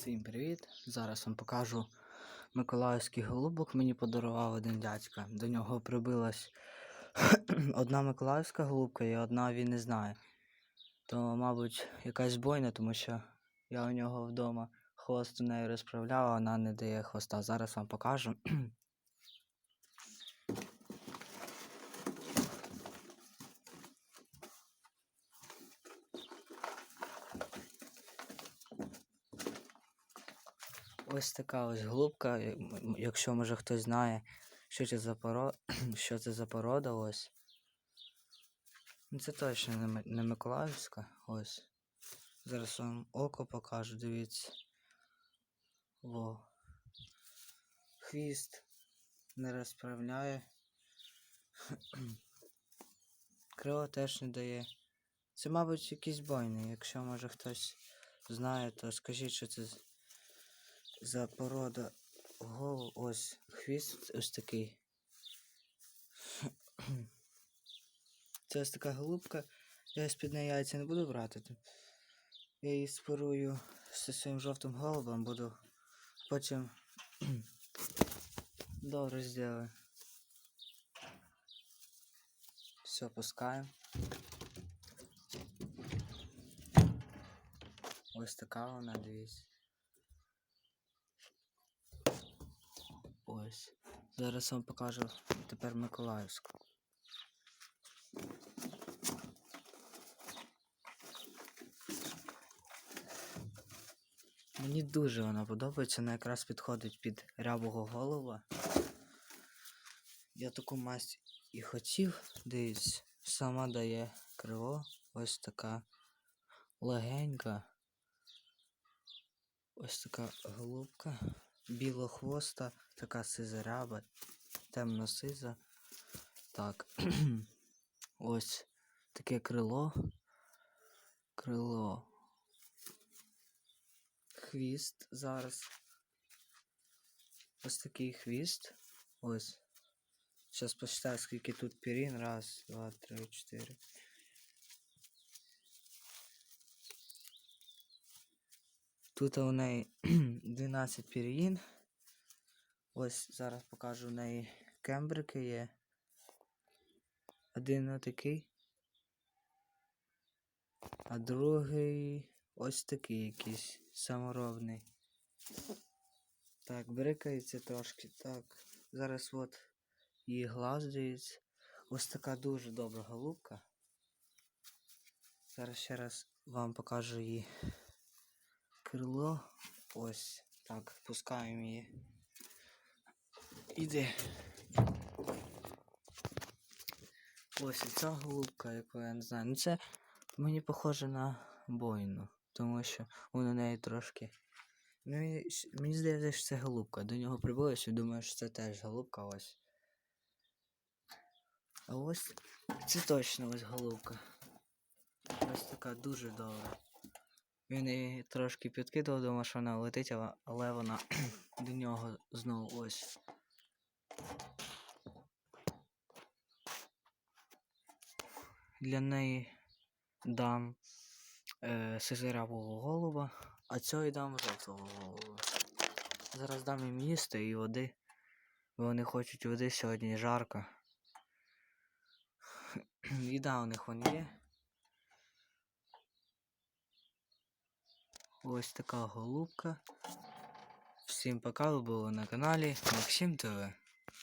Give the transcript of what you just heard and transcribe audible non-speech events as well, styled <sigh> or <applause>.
Всім привіт! Зараз вам покажу миколаївський голубок. Мені подарував один дядька. До нього прибилась <clears throat> одна миколаївська голубка і одна він не знає. То, мабуть, якась бойна, тому що я у нього вдома хвост у неї розправляв, а вона не дає хвоста. Зараз вам покажу. <clears throat> Ось така ось голубка. Якщо може хтось знає, що це за порода, <clears throat> що це за порода, ось. Ну, Це точно не, Миколаївська. Ось. Зараз вам око покажу, дивіться. Во. Хвіст не розправляє. <clears throat> Крило теж не дає. Це, мабуть, якийсь бойний. Якщо може хтось знає, то скажіть, що це за порода гол. Ось хвіст ось такий. Це ось така голубка. Я з-під неї яйця не буду брати. Я її спорую зі своїм жовтим голубом, буду потім <clears throat> добре зробити. Все, пускаємо. Ось така вона, дивіться. Ось. Зараз вам покажу тепер Миколаївську. Мені дуже вона подобається, вона якраз підходить під рябого голова. Я таку масть і хотів, дивіться, сама дає крило, ось така легенька. Ось така голубка, білохвоста, така сизеряба, темно-сиза. Так. <clears throat> Ось таке крило. Крило. Хвіст зараз. Ось такий хвіст. Ось. Зараз посчитаю, скільки тут пірін. Раз, два, три, чотири. Тут у неї <clears throat> 12 пір'їн. Ось зараз покажу в неї кембрики є. Один отакий. А другий ось такий якийсь саморобний. Так, брикається трошки. Так. Зараз от її глаз дивіться. Ось така дуже добра голубка. Зараз ще раз вам покажу її крило. Ось так, пускаємо її. Іде. Ось ця голубка, яку я не знаю. Ну це мені похоже на бойну, тому що у неї трошки. Ну, і мені здається, що це голубка. До нього прибулось і думаю, що це теж голубка ось. А ось це точно ось голубка. Ось така дуже добра. Він її трошки підкидав, думав, що вона летить, але- вона <clears throat> до нього знову ось. Для неї дам е, сизирявого голуба, а цього дам жовтого голуба. Зараз дам їм їсти і води. Вони хочуть води сьогодні жарко. <clears throat> Їда у них вон є. Ось така голубка. Всім пока, ви були на каналі Максим ТВ.